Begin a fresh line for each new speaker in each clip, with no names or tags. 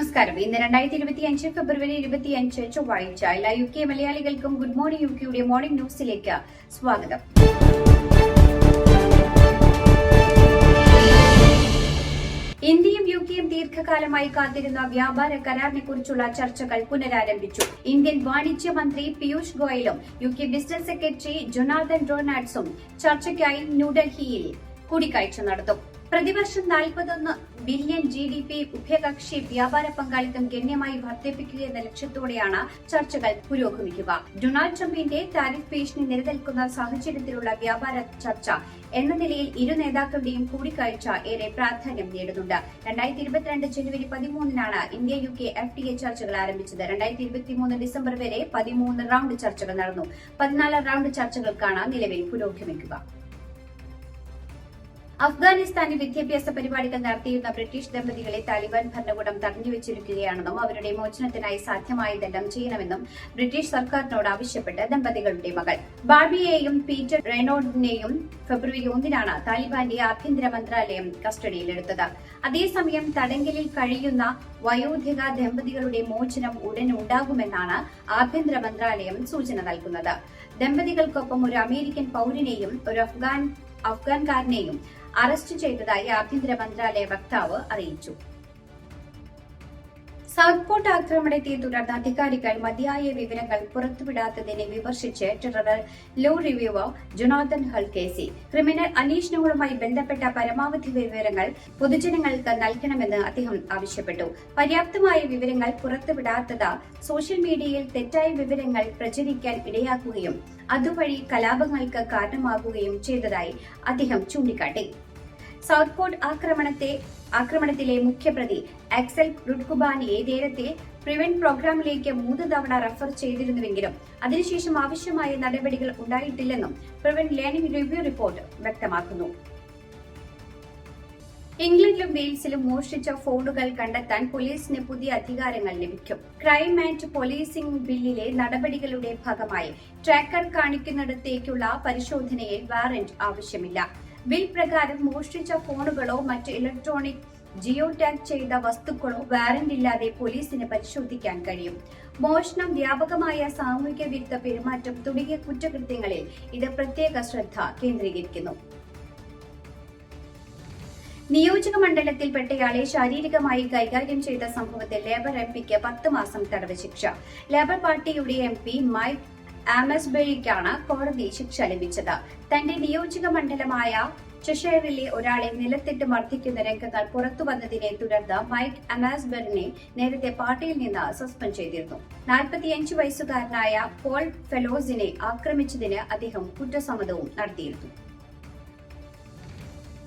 നമസ്കാരം. ഇന്ന് രണ്ടായിരത്തി ഇരുപത്തി അഞ്ച് ഫെബ്രുവരി ഇരുപത്തി അഞ്ച് ചൊവ്വാഴ്ച എല്ലാ യു കെ മലയാളികൾക്കും ഗുഡ് മോർണിംഗ് യു കെയുടെ മോർണിംഗ് ന്യൂസിലേക്ക് സ്വാഗതം. ഇന്ത്യയും യു കെയും ദീർഘകാലമായി കാത്തിരുന്ന വ്യാപാര കരാറിനെ കുറിച്ചുള്ള ചർച്ചകൾ പുനരാരംഭിച്ചു. ഇന്ത്യൻ വാണിജ്യ മന്ത്രി Piyush ഗോയലും U K business secretary Jonathan ഡൊണാൾഡ്സും ചർച്ചയ്ക്കായി ന്യൂഡൽഹിയിൽ കൂടിക്കാഴ്ച നടത്തും. പ്രതിവർഷം നാൽപ്പത്തൊന്ന് ബില്യൺ ജി ഡി പി ഉഭയകക്ഷി വ്യാപാര പങ്കാളിത്തം ഗണ്യമായി വർദ്ധിപ്പിക്കുക എന്ന ലക്ഷ്യത്തോടെയാണ് ചർച്ചകൾ പുരോഗമിക്കുക. ഡൊണാൾഡ് ട്രംപിന്റെ താരിഫ് ഭീഷണി നിലനിൽക്കുന്ന സാഹചര്യത്തിലുള്ള വ്യാപാര ചർച്ച എന്ന നിലയിൽ ഇരു നേതാക്കളുടെയും കൂടിക്കാഴ്ച ഏറെ പ്രാധാന്യം നേടുന്നുണ്ട്. രണ്ടായിരത്തി ഇരുപത്തിരണ്ട് ജനുവരി പതിമൂന്നിനാണ് India U K F T A ചർച്ചകൾ ആരംഭിച്ചത്. രണ്ടായിരത്തി ഇരുപത്തിമൂന്ന് ഡിസംബർ വരെ പതിമൂന്ന് റൗണ്ട് ചർച്ചകൾ നടന്നു. പതിനാല് റൗണ്ട് ചർച്ചകൾക്കാണ് നിലവിൽ പുരോഗമിക്കുക. അഫ്ഗാനിസ്ഥാനിൽ വിദ്യാഭ്യാസ പരിപാടികൾ നടത്തിയിരുന്ന ബ്രിട്ടീഷ് ദമ്പതികളെ താലിബാൻ ഭരണകൂടം തടഞ്ഞുവെച്ചിരിക്കുകയാണെന്നും അവരുടെ മോചനത്തിനായി സാധ്യമായതെല്ലാം ചെയ്യണമെന്നും ബ്രിട്ടീഷ് സർക്കാരിനോട് ആവശ്യപ്പെട്ട് ദമ്പതികളുടെ മകൾ. ബാർബിയെയും പീറ്റർ റെയ്നോഡിനെയും ഫെബ്രുവരി ഒന്നിനാണ് താലിബാന്റെ ആഭ്യന്തര മന്ത്രാലയം കസ്റ്റഡിയിലെടുത്തത്. അതേസമയം തടങ്കലിൽ കഴിയുന്ന വയോധിക ദമ്പതികളുടെ മോചനം ഉടൻ ഉണ്ടാകുമെന്നാണ് ആഭ്യന്തര മന്ത്രാലയം സൂചന നൽകുന്നത്. ദമ്പതികൾക്കൊപ്പം ഒരു അമേരിക്കൻ പൌരനെയും ഒരു അഫ്ഗാൻ അഫ്ഗാൻകാരനെയും അറസ്റ്റ് ചെയ്തതായി ആഭ്യന്തര മന്ത്രാലയ വക്താവ് അറിയിച്ചു. സൗത്ത് പോർട്ട് ആക്രമണത്തെ തുടർന്ന് അധികാരികൾ മതിയായ വിവരങ്ങൾ പുറത്തുവിടാത്തതിനെ വിമർശിച്ച് ട്വിറ്ററിൽ ലോ റിവ്യൂവർ ജൊനാഥൻ ഹൽകേസി ക്രിമിനൽ അന്വേഷണങ്ങളുമായി ബന്ധപ്പെട്ട പരമാവധി വിവരങ്ങൾ പൊതുജനങ്ങൾക്ക് നൽകണമെന്ന് അദ്ദേഹം ആവശ്യപ്പെട്ടു. പര്യാപ്തമായ വിവരങ്ങൾ പുറത്തുവിടാത്തത് സോഷ്യൽ മീഡിയയിൽ തെറ്റായ വിവരങ്ങൾ പ്രചരിക്കാൻ ഇടയാക്കുകയും അതുവഴി കലാപങ്ങൾക്ക് കാരണമാകുകയും ചെയ്തതായി അദ്ദേഹം ചൂണ്ടിക്കാട്ടി. സൗത്ത് പോർട്ട് ആക്രമണത്തെ ആക്രമണത്തിലെ മുഖ്യപ്രതി അക്സൽ റുഡ്കുബാനിയെ നേരത്തെ പ്രിവെന്റ് പ്രോഗ്രാമിലേക്ക് മൂന്ന് തവണ റഫർ ചെയ്തിരുന്നുവെങ്കിലും അതിനുശേഷം ആവശ്യമായ നടപടികൾ ഉണ്ടായിട്ടില്ലെന്നും പ്രിവെന്റ് ലേണിംഗ് റിവ്യൂ റിപ്പോർട്ട് വ്യക്തമാക്കുന്നു. ഇംഗ്ലണ്ടിലും വെയിൽസിലും മോഷ്ടിച്ച ഫോണുകൾ കണ്ടെത്താൻ പോലീസിന് പുതിയ അധികാരങ്ങൾ ലഭിക്കും. ക്രൈം ആൻഡ് പോലീസിംഗ് ബില്ലിലെ നടപടികളുടെ ഭാഗമായി ട്രാക്കർ കാണിക്കുന്നിടത്തേക്കുള്ള പരിശോധനയിൽ വാറന്റ് ആവശ്യമില്ല. ബിൽ പ്രകാരം മോഷ്ടിച്ച ഫോണുകളോ മറ്റ് ഇലക്ട്രോണിക് ജിയോ ടാഗ് ചെയ്ത വസ്തുക്കളോ വാറന്റ് ഇല്ലാതെ പോലീസിന് പരിശോധിക്കാൻ കഴിയും. മോഷണം വ്യാപകമായ സാമൂഹിക വിരുദ്ധ പെരുമാറ്റം തുടങ്ങിയ കുറ്റകൃത്യങ്ങളിൽ ഇത് പ്രത്യേക ശ്രദ്ധ കേന്ദ്രീകരിക്കുന്നു. നിയോജക മണ്ഡലത്തിൽപ്പെട്ടയാളെ ശാരീരികമായി കൈകാര്യം ചെയ്ത സംഭവത്തിൽ ലേബർ എം പിക്ക് പത്ത് മാസം തടവ് ശിക്ഷ. ലേബർ പാർട്ടിയുടെ എം പി മൈക്ക് ആമസ്ബെറിക്കാണ് കോടതി ശിക്ഷ ലഭിച്ചത്. തന്റെ നിയോജക മണ്ഡലമായ ചെഷയറിലെ ഒരാളെ നിലത്തിട്ട് മർദ്ദിക്കുന്ന രംഗങ്ങൾ പുറത്തു വന്നതിനെ തുടർന്ന് മൈക്ക് അമാസ്ബറിനെ നേരത്തെ പാർട്ടിയിൽ നിന്ന് സസ്പെൻഡ് ചെയ്തിരുന്നു. നാൽപ്പത്തിയഞ്ച് വയസ്സുകാരനായ പോൾ ഫെലോസിനെ ആക്രമിച്ചതിന് അദ്ദേഹം കുറ്റസമ്മതവും നടത്തിയിരുന്നു.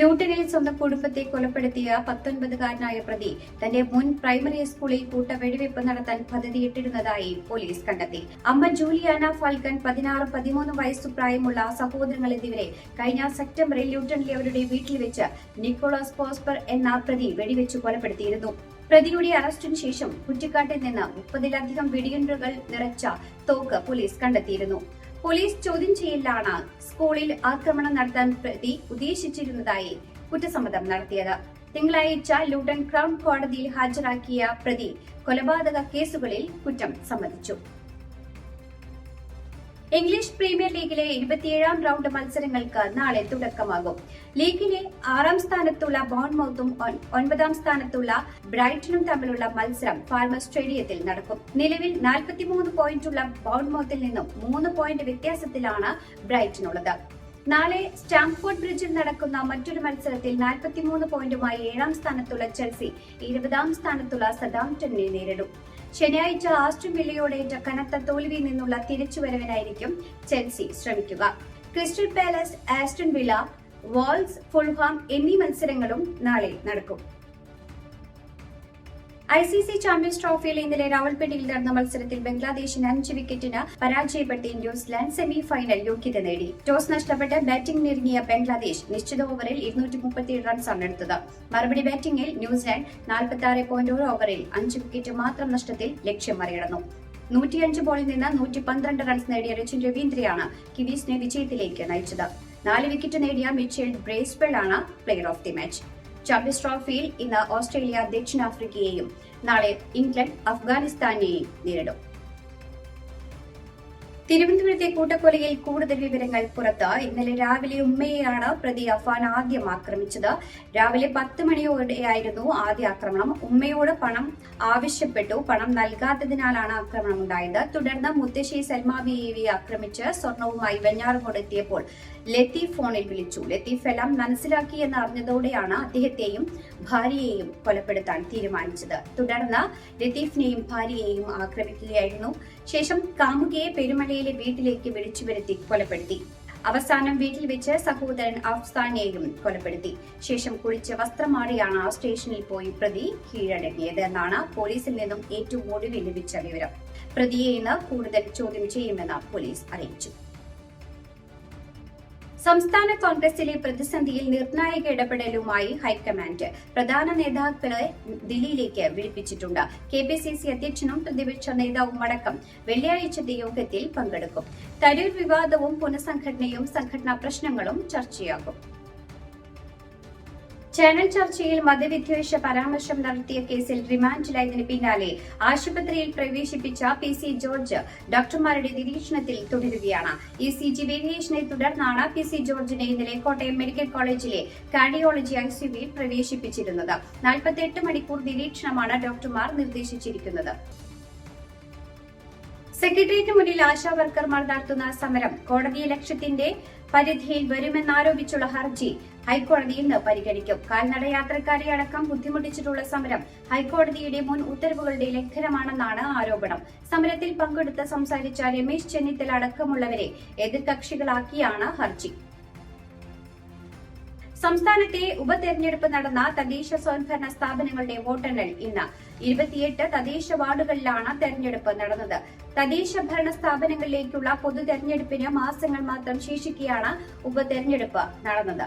ലൂട്ടനിൽ സ്വന്തം കുടുംബത്തെ കൊലപ്പെടുത്തിയ പത്തൊൻപതുകാരനായ പ്രതി തന്റെ മുൻ പ്രൈമറി സ്കൂളിൽ കൂട്ട വെടിവെപ്പ് നടത്താൻ പദ്ധതിയിട്ടിരുന്നതായി പോലീസ് കണ്ടെത്തി. അമ്മ ജൂലിയാന ഫാൽക്കൻ പതിനാറ് പതിമൂന്ന് വയസ്സു പ്രായമുള്ള സഹോദരങ്ങൾ എന്നിവരെ കഴിഞ്ഞ സെപ്റ്റംബറിൽ ലൂട്ടനിലെ അവരുടെ വീട്ടിൽ വെച്ച് നിക്കോളാസ് പോസ്പർ എന്ന പ്രതി വെടിവെച്ച് കൊലപ്പെടുത്തിയിരുന്നു. പ്രതിയുടെ അറസ്റ്റിന് ശേഷം കുറ്റിക്കാട്ടിൽ നിന്ന് മുപ്പതിലധികം വെടിയുണ്ടകൾ നിറച്ച തോക്ക് പോലീസ് കണ്ടെത്തിയിരുന്നു. പോലീസ് ചോദ്യം ചെയ്യലിലാണ് സ്കൂളിൽ ആക്രമണം നടത്താൻ പ്രതി ഉദ്ദേശിച്ചിരുന്നതായി കുറ്റസമ്മതം നടത്തിയത്. തിങ്കളാഴ്ച ലൂട്ടൺ ക്രൗൺ കോടതിയിൽ ഹാജരാക്കിയ പ്രതി കൊലപാതക കേസുകളിൽ കുറ്റം സമ്മതിച്ചു. ഇംഗ്ലീഷ് പ്രീമിയർ ലീഗിലെ ഇരുപത്തിയേഴാം റൗണ്ട് മത്സരങ്ങൾക്ക് നാളെ തുടക്കമാകും. ലീഗിലെ ആറാം സ്ഥാനത്തുള്ള ബോൺമൌത്തും ഒൻപതാം സ്ഥാനത്തുള്ള ബ്രൈറ്റനും തമ്മിലുള്ള മത്സരം ഫാർമർ സ്റ്റേഡിയത്തിൽ നടക്കും. നിലവിൽ നാൽപ്പത്തിമൂന്ന് പോയിന്റുള്ള ബോൺമൌത്തിൽ നിന്നും മൂന്ന് പോയിന്റ് വ്യത്യാസത്തിലാണ് ബ്രൈറ്റനുള്ളത് നാളെ സ്റ്റാംഫോർഡ് ബ്രിഡ്ജിൽ നടക്കുന്ന മറ്റൊരു മത്സരത്തിൽ നാൽപ്പത്തിമൂന്ന് പോയിന്റുമായി ഏഴാം സ്ഥാനത്തുള്ള ചെൽസി ഇരുപതാം സ്ഥാനത്തുള്ള സദാംപ്ടണിനെ നേരിടും. ശനിയാഴ്ച ആസ്റ്റും വില്ലയോടേറ്റ കനത്ത തോൽവിയിൽ നിന്നുള്ള തിരിച്ചുവരവിനായിരിക്കും ചെൽസി ശ്രമിക്കുക. Crystal Palace Aston Villa Wolves Fulham എന്നീ മത്സരങ്ങളും നാളെ നടക്കും. ഐ സി സി ചാമ്പ്യൻസ് ട്രോഫിയിൽ ഇന്നലെ രാവൽപിണ്ടിയിൽ നടന്ന മത്സരത്തിൽ ബംഗ്ലാദേശിന് അഞ്ച് വിക്കറ്റിന് പരാജയപ്പെട്ട് ന്യൂസിലാൻഡ് സെമി ഫൈനൽ യോഗ്യത നേടി. ടോസ് നഷ്ടപ്പെട്ട് ബാറ്റിംഗിനിറങ്ങിയ ബംഗ്ലാദേശ് നിശ്ചിത ഓവറിൽ ഇരുന്നൂറ്റി മുപ്പത്തിയേഴ് റൺസാണ് എടുത്തത്. മറുപടി ബാറ്റിംഗിൽ ന്യൂസിലാൻഡ് നാൽപ്പത്തി ആറ് പോയിന്റ് ഒരു ഓവറിൽ അഞ്ച് വിക്കറ്റ് മാത്രം നഷ്ടത്തിൽ ലക്ഷ്യം മറികടന്നു. നൂറ്റിയഞ്ച് ബോളിൽ നിന്ന് നൂറ്റി പന്ത്രണ്ട് റൺസ് നേടിയ രചിൻ രവീന്ദ്രയാണ് കിവീസിനെ വിജയത്തിലേക്ക് നയിച്ചത്. നാല് വിക്കറ്റ് നേടിയ മിച്ചേൽ ബ്രേസ്വെൽ ആണ് player of the match champions ട്രോഫിയിൽ ഇന്ന് ഓസ്ട്രേലിയ ദക്ഷിണാഫ്രിക്കയെയും നാളെ ഇംഗ്ലണ്ട് അഫ്ഗാനിസ്ഥാനെയും നേരിടും. തിരുവനന്തപുരത്തെ കൂട്ടക്കൊലയിൽ കൂടുതൽ വിവരങ്ങൾ പുറത്ത്. ഇന്നലെ രാവിലെ ഉമ്മയെയാണ് പ്രതി അഫാൻ ആദ്യം ആക്രമിച്ചത്. രാവിലെ പത്ത് മണിയോടെയായിരുന്നു ആദ്യ ആക്രമണം. ഉമ്മയോട് പണം ആവശ്യപ്പെട്ടു. പണം നൽകാത്തതിനാലാണ് ആക്രമണം ഉണ്ടായത്. തുടർന്ന് മുത്തശ്ശി സൽമാ ബീവി ആക്രമിച്ച് സ്വർണവുമായി വെഞ്ഞാറുകോട് എത്തിയപ്പോൾ ലത്തീഫ് ഫോണിൽ വിളിച്ചു. ലത്തീഫ് എല്ലാം മനസ്സിലാക്കി എന്ന് അറിഞ്ഞതോടെയാണ് അദ്ദേഹത്തെയും ഭാര്യയെയും കൊലപ്പെടുത്താൻ തീരുമാനിച്ചത്. തുടർന്ന് ലത്തീഫിനെയും ഭാര്യയെയും ആക്രമിക്കുകയായിരുന്നു. ശേഷം കാമുകിയെ പെരുമലയിലെ വീട്ടിലേക്ക് വിളിച്ചു വരുത്തി കൊലപ്പെടുത്തി. അവസാനം വീട്ടിൽ വെച്ച് സഹോദരൻ അഫ്സാനെയും കൊലപ്പെടുത്തി. ശേഷം കുളിച്ച് വസ്ത്രം മാറിയാണ് ആ സ്റ്റേഷനിൽ പോയി പ്രതി കീഴടങ്ങിയത് എന്നാണ് പോലീസിൽ നിന്നും ഏറ്റവും ഒടുവിൽ ലഭിച്ച വിവരം. പ്രതിയെ ഇന്ന് കൂടുതൽ ചോദ്യം ചെയ്യുമെന്ന് പോലീസ് അറിയിച്ചു. സംസ്ഥാന കോൺഗ്രസിലെ പ്രതിസന്ധിയിൽ നിർണായക ഇടപെടലുമായി ഹൈക്കമാൻഡ് പ്രധാന നേതാക്കളെ ദില്ലിയിലേക്ക് വിളിപ്പിച്ചിട്ടുണ്ട്. കെ പി സി സി അധ്യക്ഷനും പ്രതിപക്ഷ നേതാവും അടക്കം വെള്ളിയാഴ്ചത്തെ യോഗത്തിൽ പങ്കെടുക്കും. തരൂർ വിവാദവും പുനഃസംഘടനയും സംഘടനാ പ്രശ്നങ്ങളും ചർച്ചയാകും. ചാനൽ ചർച്ചയിൽ മതവിദ്വേഷ പരാമർശം നടത്തിയ കേസിൽ റിമാൻഡിലായതിനു പിന്നാലെ ആശുപത്രിയിൽ പ്രവേശിപ്പിച്ച പി സി ജോർജ് ഡോക്ടർമാരുടെ നിരീക്ഷണത്തിൽ തുടരുകയാണ്. ഇ സി ജി വേരിയേഷനെ തുടർന്നാണ് പി സി ജോർജിനെ ഇന്നലെ കോട്ടയം മെഡിക്കൽ കോളേജിലെ കാർഡിയോളജി ഐസിയുവിൽ പ്രവേശിപ്പിച്ചിരുന്നത്. നാൽപ്പത്തിയെട്ട് മണിക്കൂർ നിരീക്ഷണമാണ് ഡോക്ടർമാർ നിർദ്ദേശിച്ചിരിക്കുന്നത്. സെക്രട്ടേറിയറ്റ് മുന്നിൽ ആശാവർക്കർമാർ നടത്തുന്ന സമരം കോടതി ലക്ഷ്യത്തിന്റെ പരിധിയിൽ വരുമെന്നാരോപിച്ചുള്ള ഹർജി ഹൈക്കോടതി ഇന്ന് പരിഗണിക്കും. കാൽനട യാത്രക്കാരെ അടക്കം ബുദ്ധിമുട്ടിച്ചിട്ടുള്ള സമരം ഹൈക്കോടതിയുടെ മുൻ ഉത്തരവുകളുടെ ലംഘനമാണെന്നാണ് ആരോപണം. സമരത്തിൽ പങ്കെടുത്ത് സംസാരിച്ച രമേശ് ചെന്നിത്തല അടക്കമുള്ളവരെ എതിർകക്ഷികളാക്കിയാണ് ഹർജി. സംസ്ഥാനത്തെ ഉപതെരഞ്ഞെടുപ്പ് നടന്ന തദ്ദേശ സ്വയംഭരണ സ്ഥാപനങ്ങളുടെ വോട്ടെണ്ണൽ ഇന്ന്. ഇരുപത്തിയെട്ട് തദ്ദേശ വാർഡുകളിലാണ് തെരഞ്ഞെടുപ്പ് നടന്നത്. തദ്ദേശ ഭരണ സ്ഥാപനങ്ങളിലേക്കുള്ള പൊതു തെരഞ്ഞെടുപ്പിന് മാസങ്ങൾ മാത്രം ശേഷിക്കെയാണ് ഉപതെരഞ്ഞെടുപ്പ് നടന്നത്.